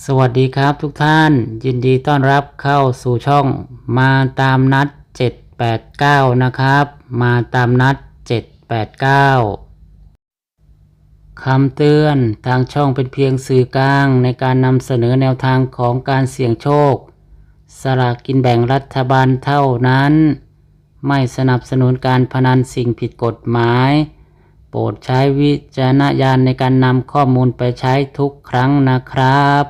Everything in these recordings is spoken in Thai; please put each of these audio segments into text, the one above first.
สวัสดีครับทุกท่านยินดีต้อนรับเข้าสู่ช่องมาตามนัด 789 นะครับ มาตามนัด 789 คำเตือนทางช่องเป็นเพียงสื่อกลางในการนำเสนอแนวทางของการเสี่ยงโชค สลากกินแบ่งรัฐบาลเท่านั้น ไม่สนับสนุนการพนันสิ่งผิดกฎหมาย โปรดใช้วิจารณญาณในการนำข้อมูลไปใช้ทุกครั้งนะครับ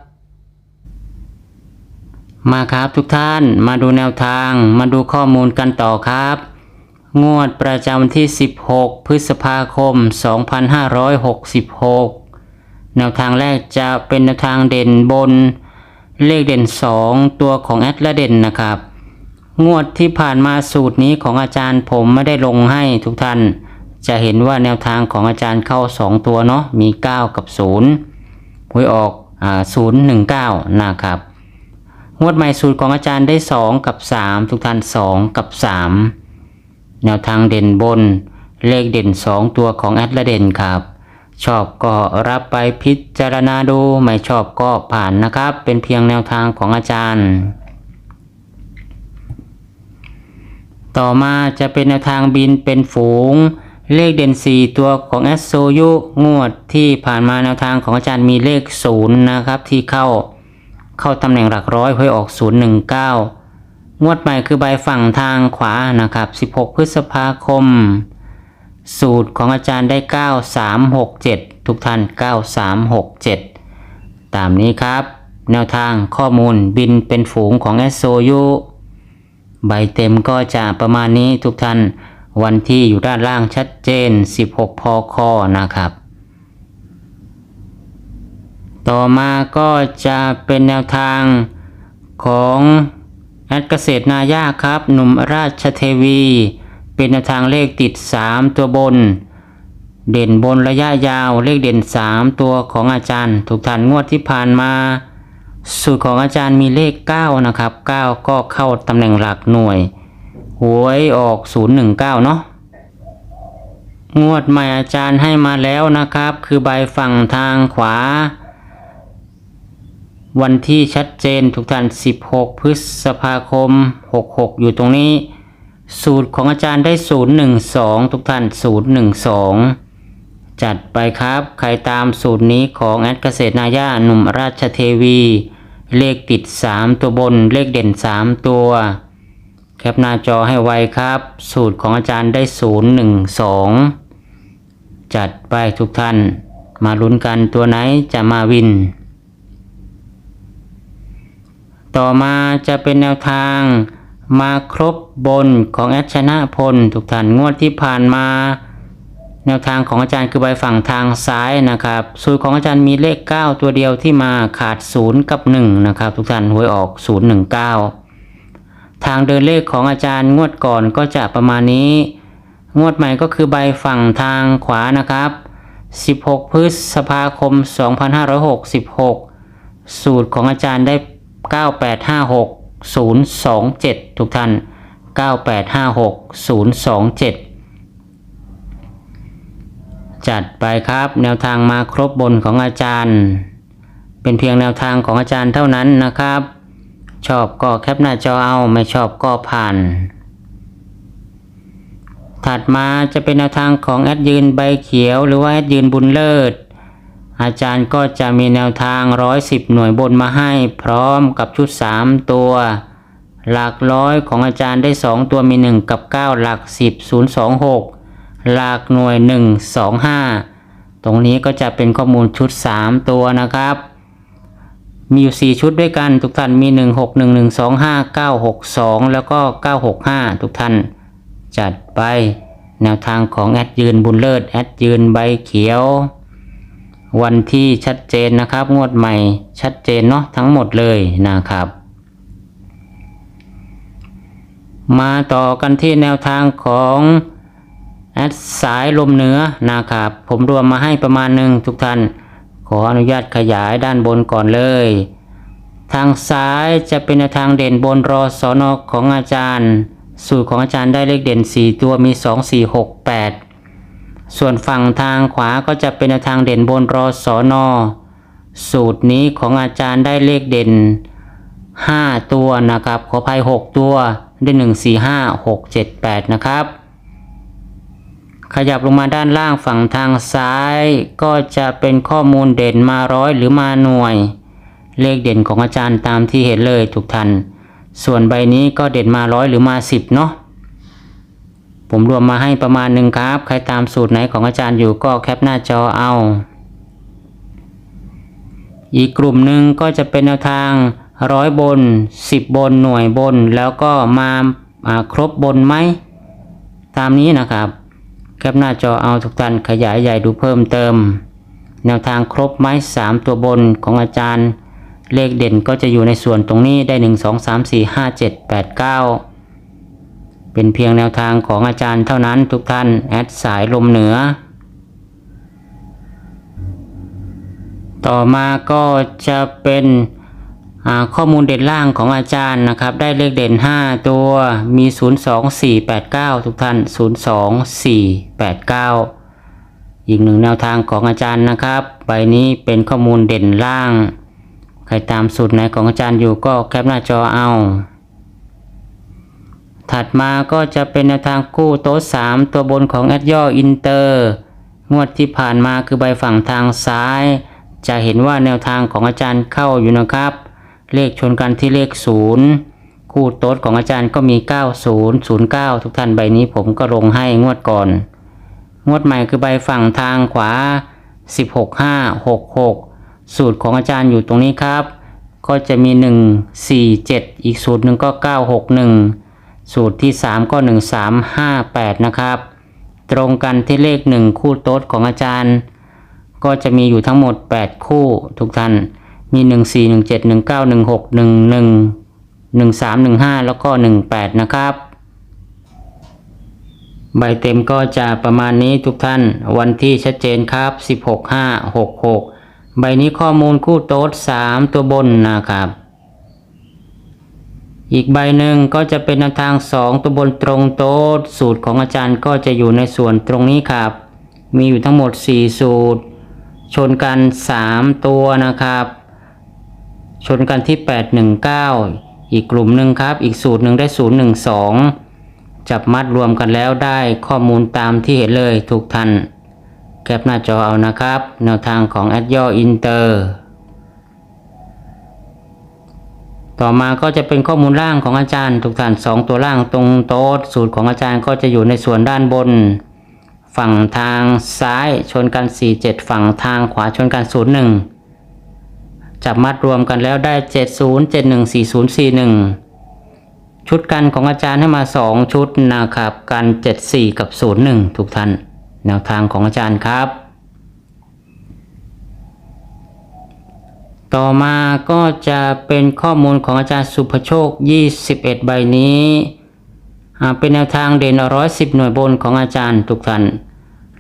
มาครับทุกท่านมาดูแนวทางมาดูข้อมูลกันต่อครับ งวดประจำวันที่ 16 พฤษภาคม 2566 แนวทางแรกจะเป็นแนวทางเด่นบน เลขเด่น 2 ตัวของแอดและเด่นนะครับ งวดที่ผ่านมาสูตรนี้ของอาจารย์ผมไม่ได้ลงให้ทุกท่าน จะเห็นว่าแนวทางของอาจารย์เข้า 2 ตัวเนาะมี 9 กับ 0หวยออกอ่า019 นะครับ งวดใหม่สูตรของอาจารย์ได้ 2 กับ 3 ทุกท่าน 2 กับ 3 แนวทางเด่นบน เลขเด่น 2 ตัวของแอดละเด่นครับ ชอบก็รับไปพิจารณาดู ไม่ชอบก็ผ่านนะครับ เป็นเพียงแนวทางของอาจารย์ ต่อมาจะเป็นแนวทางบินเป็นฝูง เลขเด่น 4 ตัวของแอสโซยุงวดที่ผ่านมาแนวทางของอาจารย์มีเลข 0 นะครับที่เข้า เข้าตำแหน่งหลักร้อยหวยออก 019 งวดใหม่คือใบฝั่งทางขวานะครับ 16 พฤษภาคม สูตรของอาจารย์ได้ 9367 ทุกท่าน 9367 ตามนี้ครับ แนวทางข้อมูลบินเป็นฝูงของแอสโซยุใบเต็มก็จะประมาณนี้ทุกท่าน วันที่อยู่ด้านล่างชัดเจน 16 พคนะครับ ต่อมาก็จะเป็นแนวทางของแอดเกษตรนายาครับ หนุ่มราชเทวี เป็นแนวทางเลขติด 3 ตัวบน เด่นบนระยะยาวเลขเด่น 3 ตัวของอาจารย์ ถูกท่านงวดที่ผ่านมา สูตรของอาจารย์มีเลข 9 นะครับ 9 ก็เข้าตำแหน่งหลักหน่วย หวยออก 019 เนาะงวดใหม่อาจารย์ให้มาแล้วนะครับ คือใบฝั่งทางขวา วันที่ชัดเจนทุกท่าน 16 พฤษภาคม 66 อยู่ตรงนี้ สูตรของอาจารย์ได้ 012 ทุกท่าน 012 จัดไปครับ ใครตามสูตรนี้ของแอดเกษตรนายาหนุ่มราชเทวี เลขติด 3 ตัวบน เลขเด่น 3 ตัว แคปหน้าจอให้ไวครับ สูตรของอาจารย์ได้ 012 จัดไปทุกท่าน มาลุ้นกันตัวไหนจะมาวิน ต่อมาจะเป็นแนวทางมาครบบนของแอดชนะพลทุกท่านงวดที่ผ่านมา แนวทางของอาจารย์คือใบฝั่งทางซ้ายนะครับสูตรของอาจารย์มีเลข 9 ตัวเดียวที่มาขาด 0 กับ 1 นะครับ ทุกท่านหวยออก 019 ทางเดินเลขของอาจารย์งวดก่อนก็จะประมาณนี้ งวดใหม่ก็คือใบฝั่งทางขวานะครับ 16 พฤษภาคม 2566 สูตรของอาจารย์ได้ 9856 027 ทุกท่าน 9856 027 จัดไปครับ แนวทางมาครบบนของอาจารย์ เป็นเพียงแนวทางของอาจารย์เท่านั้นนะครับ ชอบก็แคปหน้าจอเอาไม่ชอบก็ผ่าน ถัดมาจะเป็นแนวทางของแอดยืนใบเขียวหรือว่าแอดยืนบุญเลิศ อาจารย์ก็จะมีแนวทาง 110 หน่วยบนมาให้ พร้อมกับชุด 3 ตัว หลักร้อยของอาจารย์ได้ 2 ตัวมี 1 กับ 9 หลัก 10 026 หลักหน่วย 125 ตรงนี้ก็จะเป็นข้อมูลชุด 3 ตัวนะครับ มีอยู่ 4 ชุดด้วยกัน ทุกท่านมี 1 6 1 1 2 5 9 6 2 แล้วก็ 965 ทุกท่าน จัดไป แนวทางของแอดยืนบุญเลิศแอดยืนใบเขียว วันที่ชัดเจนนะครับ งวดใหม่ชัดเจนเนาะทั้งหมดเลยนะครับ มาต่อกันที่แนวทางของแอดสายลมเหนือนะครับ ผมรวมมาให้ประมาณหนึ่งทุกท่าน ขออนุญาตขยายด้านบนก่อนเลย ทางซ้ายจะเป็นทางเด่นบนรอสอนอของอาจารย์ สูตรของอาจารย์ได้เลขเด่น 4 ตัวมี 2 4 6 8 ส่วนฝั่งทางขวาก็จะเป็นทางเด่นบนรอสอนอสูตรนี้ของอาจารย์ได้เลขเด่น 5 ตัวนะครับ ขอภัย 6 ตัวได้ 1 4 5 6 7 8 นะครับ ขยับลงมาด้านล่างฝั่งทางซ้าย ก็จะเป็นข้อมูลเด่นมาร้อยหรือมาหน่วย เลขเด่นของอาจารย์ตามที่เห็นเลยทุกท่านส่วนใบนี้ก็เด่นมาร้อยหรือมาสิบเนาะ ผมรวมมาให้ประมาณหนึ่งครับ ใครตามสูตรไหนของอาจารย์อยู่ก็แคปหน้าจอเอา อีกกลุ่มหนึ่งก็จะเป็นแนวทางร้อยบน 10 บนหน่วยบน แล้วก็มาาครบบนไหม ตามนี้นะครับ แคปหน้าจอเอาทุกท่านขยายใหญ่ดูเพิ่มเติม แนวทางครบไหม3 ตัวบนของอาจารย์ เลขเด่นก็จะอยู่ในส่วนตรงนี้ได้ 1 2 3 4 5 7 8 9 เป็นเพียงแนวทางของอาจารย์เท่านั้นทุกท่าน แอดสายลมเหนือ ต่อมาก็จะเป็นข้อมูลเด่นล่างของอาจารย์นะครับ ได้เลขเด่น 5 ตัวมี 0 2 4 8 9 ทุกท่าน 0 2 4 8 9 อีกหนึ่งแนวทางของอาจารย์นะครับ ใบนี้เป็นข้อมูลเด่นล่าง ใครตามสูตรไหนของอาจารย์อยู่ก็แคปหน้าจอเอา ถัดมาก็จะเป็นแนวทางกู้โต๊ะ3ตัวบนของแอดย่ออินเตอร์ งวดที่ผ่านมาคือใบฝั่งทางซ้าย จะเห็นว่าแนวทางของอาจารย์เข้าอยู่นะครับ เลขชนกันที่เลข 0 คู่โต๊ดของอาจารย์ก็มี 9009 ทุกท่านใบนี้ผมก็ลงให้งวดก่อน งวดใหม่คือใบฝั่งทางขวา 16566 สูตรของอาจารย์อยู่ตรงนี้ครับ ก็จะมี 147 อีกสูตรหนึ่งก็ 961 สูตรที่ 3 ก็ 1358 นะครับ ตรงกันที่เลข 1 คู่โต๊ดของอาจารย์ ก็จะมีอยู่ทั้งหมด 8 คู่ทุกท่าน มี 1 4 1 7 1 9 1 6 1 1 1 3 1 5 แล้วก็ 18 นะครับ ใบเต็มก็จะประมาณนี้ทุกท่าน วันที่ชัดเจนครับ 16 5 6 6 ใบนี้ข้อมูลคู่โต๊ด 3 ตัวบนนะครับ อีกใบหนึ่งก็จะเป็นแนวทาง 2 ตัวบนตรงโต๊ดสูตรของอาจารย์ก็จะอยู่ในส่วนตรงนี้ครับ มีอยู่ทั้งหมด 4 สูตร ชนกัน 3 ตัวนะครับ ชนกันที่ 819 อีกกลุ่มหนึ่งครับ อีกสูตรหนึ่งได้ 012 จับมัดรวมกันแล้วได้ข้อมูลตามที่เห็นเลยทุกท่านแคปหน้าจอเอานะครับ แนวทางของแอดย่ออินเตอร์ ต่อมาก็จะเป็นข้อมูลล่างของอาจารย์ทุกท่าน2ตัวล่างตรงโต๊ดสูตรของอาจารย์ก็จะอยู่ในส่วนด้านบน ฝั่งทางซ้ายชนกัน 47 ฝั่งทางขวาชนกัน 01 จับมัดรวมกันแล้วได้ 70 71 40 41ชุดกันของอาจารย์ให้มา 2 ชุดนะครับ กัน 74 กับ 01 ทุกท่าน แนวทางของอาจารย์ครับ ต่อมาก็จะเป็นข้อมูลของอาจารย์สุภโชค 21 ใบนี้เป็นแนวทางเด่นร้อยสิบหน่วยบนของอาจารย์ทุกท่าน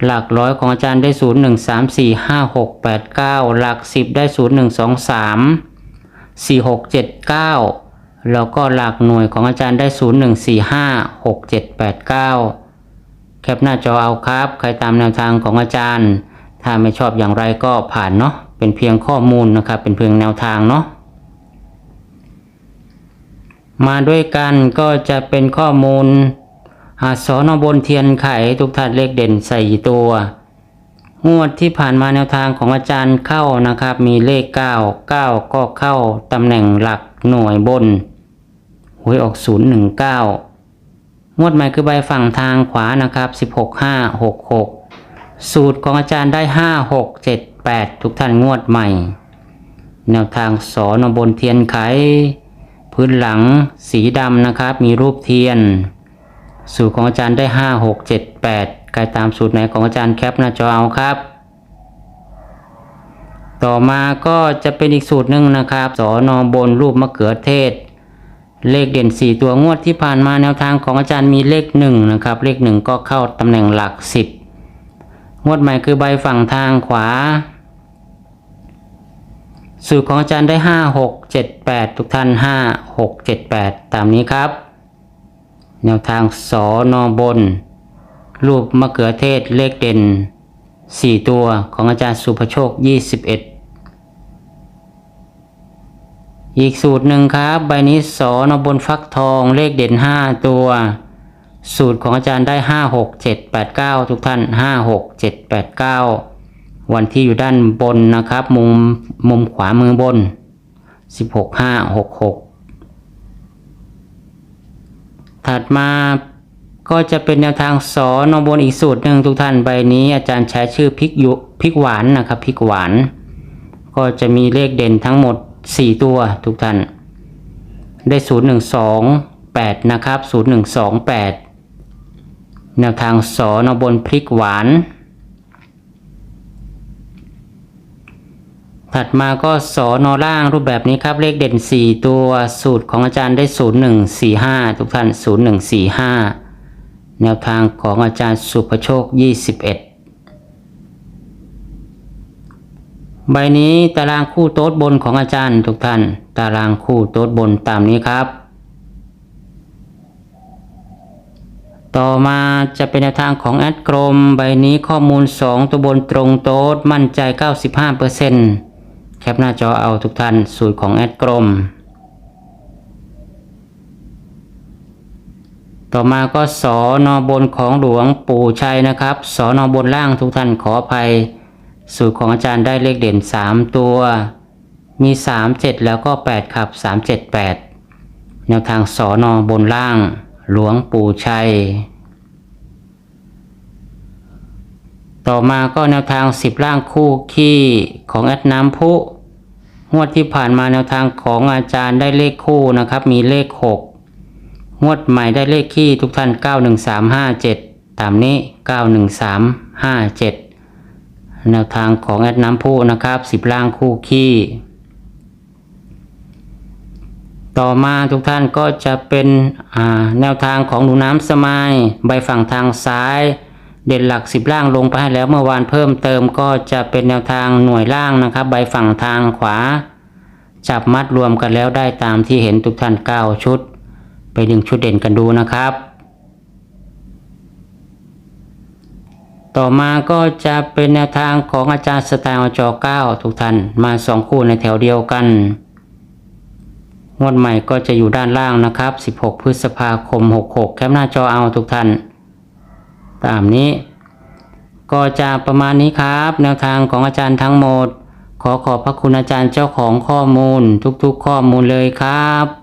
หลักร้อยของอาจารย์ได้0 1 3 4 5 6 8 9หลัก10ได้0 1 2 3 4 6 7 9แล้วก็หลักหน่วยของอาจารย์ได้0 1 4 5 6 7 8 9แคปหน้าจอเอาครับ ใครตามแนวทางของอาจารย์ ถ้าไม่ชอบอย่างไรก็ผ่านเนาะ เป็นเพียงข้อมูลนะครับ เป็นเพียงแนวทางเนาะมาด้วยกันก็จะเป็นข้อมูลอาสอนบนเทียนไขทุกท่านเลขเด่นใส่ตัว งวดที่ผ่านมาแนวทางของอาจารย์เข้านะครับ มีเลข 9 9 ก็เข้าตำแหน่งหลักหน่วยบนหวยออก 019 งวดใหม่คือใบฝั่งทางขวานะครับ 16 5 6 6 สูตรของอาจารย์ได้ 5 6 7 8 ทุกท่านงวดใหม่ แนวทางสอนบนเทียนไข พื้นหลังสีดำนะครับ มีรูปเทียน สูตรของอาจารย์ได้ 5 6 7 8ใครตามสูตรไหนของอาจารย์แคปหน้าจอเอาครับ ต่อมาก็จะเป็นอีกสูตรหนึ่งนะครับ สอนอบนรูปมะเขือเทศ เลขเด่น 4 ตัวงวดที่ผ่านมาแนวทางของอาจารย์มีเลข1นะครับ เลข1ก็เข้าตำแหน่งหลัก 10งวดใหม่คือใบฝั่งทางขวา สูตรของอาจารย์ได้ 5 6 7 8 ทุกท่าน 5 6 7 8 ตามนี้ครับ แนวทางสอนอบน รูปมะเขือเทศเลขเด่น 4 ตัวของอาจารย์สุภโชค 21 อีกสูตรหนึ่งครับ ใบนี้สอนบนฟักทองเลขเด่น 5 ตัว สูตรของอาจารย์ได้ 5 6 7 8 9 ทุกท่าน 5 6 7 8 9 วันที่อยู่ด้านบนนะครับ มุมมุมขวามือบน 16 5 6 6 ถัดมาก็จะเป็นแนวทางสอนบนอีกสูตรหนึ่งทุกท่านใบนี้อาจารย์ใช้ชื่อพริกยุพริกหวานนะครับพริกหวาน ก็จะมีเลขเด่นทั้งหมด 4 ตัวทุกท่าน ได้ 0128 นะครับ 0128 แนวทางสอนบนพริกหวาน ถัดมาก็สอนอล่างรูปแบบนี้ครับ เลขเด่น 4 ตัวสูตรของอาจารย์ได้ 0145 ทุกท่าน 0145 แนวทางของอาจารย์สุภโชค 21 ใบนี้ตารางคู่โต๊ดบนของอาจารย์ทุกท่าน ตารางคู่โต๊ดบนตามนี้ครับ ต่อมาจะเป็นแนวทางของแอดกรม ใบนี้ข้อมูล 2 ตัวบนตรงโต๊ดมั่นใจ 95% แคปหน้าจอเอาทุกท่านสูตรของแอดกรมต่อมาก็สอนอบนของหลวงปู่ชัยนะครับสอนอบนล่างทุกท่านขออภัย สูตรของอาจารย์ได้เลขเด่น 3 ตัว มี 3 7 แล้วก็ 8 ครับ 3 7 8 แนวทางสอนอบนล่าง หลวงปู่ชัยต่อมาก็แนวทาง 10 ล่างคู่ขี้ของแอดน้ำพุ งวดที่ผ่านมาแนวทางของอาจารย์ได้เลขคู่นะครับ มีเลข 6 งวดใหม่ได้เลขขี้ทุกท่าน 91357 ตามนี้ 91357 แนวทางของแอดน้ำพุนะครับ 10 ล่างคู่ขี้ต่อมาทุกท่านก็จะเป็นแนวทางของหนูน้ำสมายใบฝั่งทางซ้าย เด่นหลัก 10 ล่างลงไปให้แล้วเมื่อวานเพิ่มเติมก็จะเป็นแนวทางหน่วยล่างนะครับ ใบฝั่งทางขวา จับมัดรวมกันแล้วได้ตามที่เห็นทุกท่าน 9 ชุด ไปดึงชุดเด่นกันดูนะครับ ต่อมาก็จะเป็นแนวทางของอาจารย์สไตล์จอ9ทุกท่านมาสองคู่ในแถวเดียวกันงวดใหม่ก็จะอยู่ด้านล่างนะครับ 16 พฤษภาคม 66 แคปหน้าจอเอาทุกท่าน ตามนี้ ก็จะประมาณนี้ครับแนวทางของอาจารย์ทั้งหมด ขอขอบพระคุณอาจารย์เจ้าของข้อมูลทุกๆข้อมูลเลยครับ